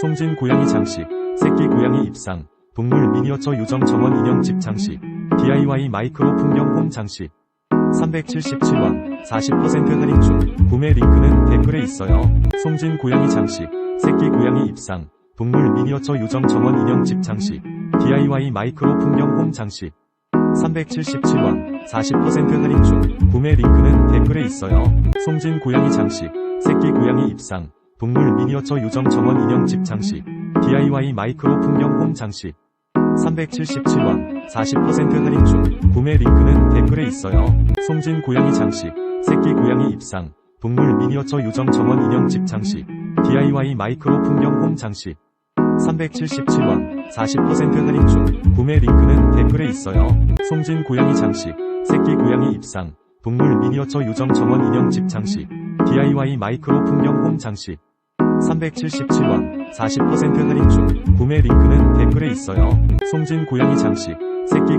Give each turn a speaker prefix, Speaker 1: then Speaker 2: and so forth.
Speaker 1: 송진 고양이 장식, 새끼 고양이 입상, 동물 미니어처 요정 정원 인형 집 장식, DIY 마이크로 풍경 홈 장식. 377원, 40% 할인 중, 구매 링크는 댓글에 있어요. 송진 고양이 장식, 새끼 고양이 입상, 동물 미니어처 요정 정원 인형 집 장식, DIY 마이크로 풍경 홈 장식. 377원, 40% 할인 중, 구매 링크는 댓글에 있어요. 송진 고양이 장식, 새끼 고양이 입상, 동물 미니어처 요정 정원 인형 집 장식, DIY 마이크로 풍경 홈 장식. 377원, 40% 할인 중, 구매 링크는 댓글에 있어요. 송진 고양이 장식, 새끼 고양이 입상, 동물 미니어처 요정 정원 인형 집 장식, DIY 마이크로 풍경 홈 장식. 377원, 40% 할인 중, 구매 링크는 댓글에 있어요. 송진 고양이 장식, 새끼 고양이 입상, 동물 미니어처 요정 정원 인형 집 장식, DIY 마이크로 풍경 홈 장식. 377원, 40% 할인 중, 구매 링크는 댓글에 있어요. 송진 고양이 장식, 새끼 고